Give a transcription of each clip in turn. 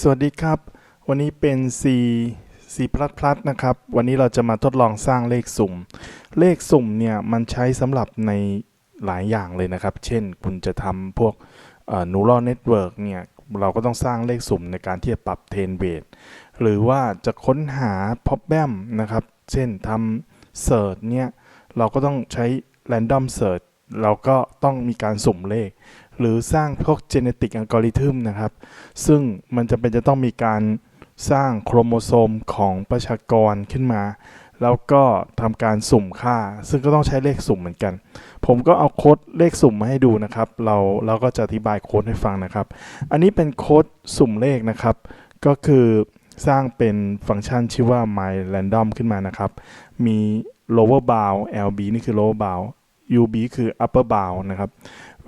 สวัสดีครับ วันนี้เป็น C C++ นะครับ วันนี้เราจะมาทดลองสร้างเลขสุ่ม เลขสุ่มเนี่ยมันใช้สำหรับในหลายอย่างเลยนะครับ เช่นคุณจะทำพวก neural network เนี่ย เราก็ต้องสร้างเลขสุ่มในการที่จะปรับเทนเวทหรือว่าจะค้นหา problem นะครับ เช่นทำ search เนี่ย เราก็ต้องใช้ random search เราก็ต้องมีการสุ่มเลข หรือสร้างพวก genetic algorithm นะครับ ซึ่งมันจะเป็นจะต้องมีการสร้างโครโมโซมของประชากรขึ้นมา แล้วก็ทำการสุ่มค่า ซึ่งก็ต้องใช้เลขสุ่มเหมือนกัน ผมก็เอาโค้ดเลขสุ่มมาให้ดูนะครับ เราเราก็จะอธิบายโค้ดให้ฟังนะครับ อันนี้เป็นโค้ดสุ่มเลขนะครับ ก็คือสร้างเป็นฟังก์ชันชื่อว่า my random ขึ้นมานะครับ มี lower bound lb นี่คือ lower bound ub คือ upper bound นะครับ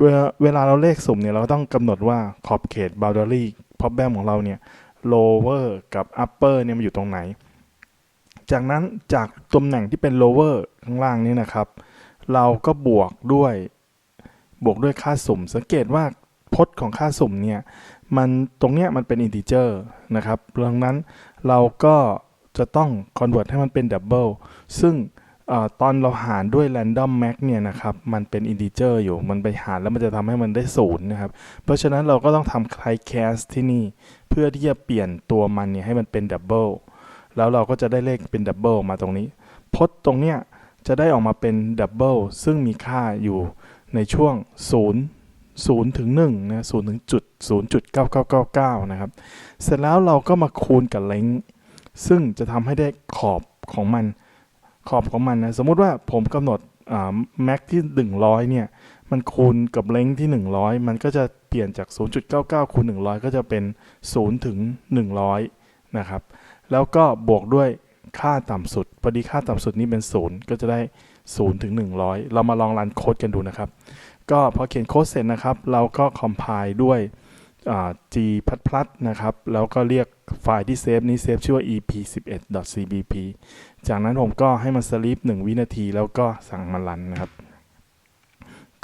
เวลาเวลาเราเลขสุ่มเนี่ยเราก็ต้องกำหนดว่าขอบเขต boundary problem ของเราเนี่ย lower กับ upper เนี่ยมันอยู่ตรงไหน จากนั้นจากตำแหน่งที่เป็น lower ข้างล่างนี้นะครับ เราก็บวกด้วยบวกด้วยค่าสุ่ม สังเกตว่าพจน์ของค่าสุ่มเนี่ยมันตรงเนี้ยมันเป็น integer นะครับดังนั้นเราก็จะต้อง convert ให้มันเป็น double ซึ่ง ออตอนเราหารด้วย random max เนี่ยนะครับ มันเป็น integer อยู่ มันไปหารแล้วมันจะทำให้มันได้ศูนย์นะครับ เพราะฉะนั้นเราก็ต้องทำ try cast ที่นี่ เพื่อที่จะเปลี่ยนตัวมันเนี่ยให้มันเป็น double แล้วเราก็จะได้เลขเป็น double มาตรงนี้ พจน์ตรงเนี้ยจะได้ออกมาเป็น double ซึ่งมีค่าอยู่ในช่วง 0 0ถึง1นะ0ถึงจุด0.9999 นะครับ เสร็จแล้วเราก็มาคูณกับ length ซึ่งจะทำให้ได้ขอบของมัน ขอบของมันนะสมมุติว่าผมกำหนดแม็กที่ 100 เนี่ย มันคูณกับเลงที่ 100 มันก็จะเปลี่ยนจาก 0.99 คูณ 100 ก็จะเป็น 0 ถึง 100 นะครับ แล้วก็บวกด้วยค่าต่ำสุด พอดีค่าต่ำสุดนี้เป็น 0 ก็จะได้ 0 ถึง 100 เรามาลองรันโค้ดกันดูนะครับ ก็พอเขียนโค้ดเสร็จนะครับ เราก็ compile ด้วย g พัดพลัดนะครับ แล้วก็เรียกไฟล์ที่เซฟนี้เซฟชื่อว่า ep11.cbp จากนั้นผมก็ให้มันสลีป1 วินาที แล้วก็สั่งมันรันนะครับ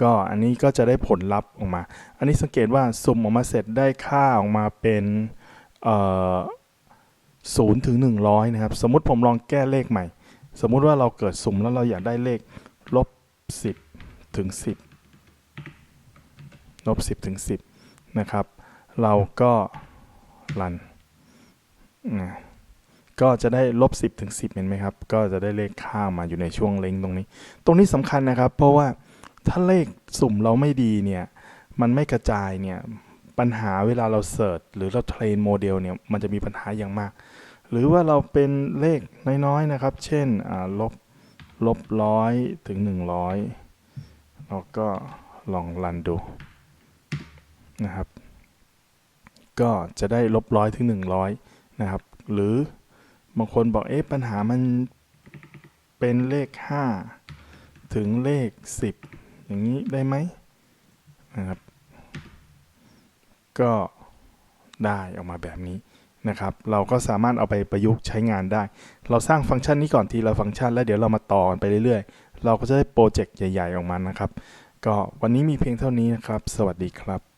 ก็อันนี้ก็จะได้ผลลัพธ์ออกมา อันนี้สังเกตว่าสุ่มออกมาเสร็จได้ค่าออกมาเป็นศูนย์ถึงหนึ่งร้อยนะครับ สมมติผมลองแก้เลขใหม่ สมมุติว่าเราเกิดสุ่มแล้วเราอยากได้เลขลบสิบถึงสิบลบสิบถึงสิบนะครับ เราก็รันนะก็จะได้ลบสิบถึงสิบเห็นไหมครับ ก็จะได้เลขค่ามาอยู่ในช่วงเล็งตรงนี้ ตรงนี้สำคัญนะครับ เพราะว่าถ้าเลขสุ่มเราไม่ดีเนี่ย มันไม่กระจายเนี่ย ปัญหาเวลาเราเสิร์ชหรือเราเทรนโมเดลเนี่ย มันจะมีปัญหาอย่างมาก หรือว่าเราเป็นเลขน้อยๆนะครับ เช่นลบลบร้อยถึงหนึ่งร้อยเราก็ลองรันดูนะครับ ก็จะได้ลบร้อยถึงหนึ่งร้อยนะครับ หรือบางคนบอกเอ๊ะปัญหามันเป็นเลข 5 ถึงเลข 10 อย่างนี้ได้ไหมนะครับ ก็ได้ออกมาแบบนี้นะครับ เราก็สามารถเอาไปประยุกต์ใช้งานได้ เราสร้างฟังก์ชันนี้ก่อนทีละฟังก์ชัน แล้วเดี๋ยวเรามาต่อกันไปเรื่อยๆ เราก็จะได้โปรเจกต์ใหญ่ ๆ ออกมานะครับ ก็วันนี้มีเพียงเท่านี้นะครับ สวัสดีครับ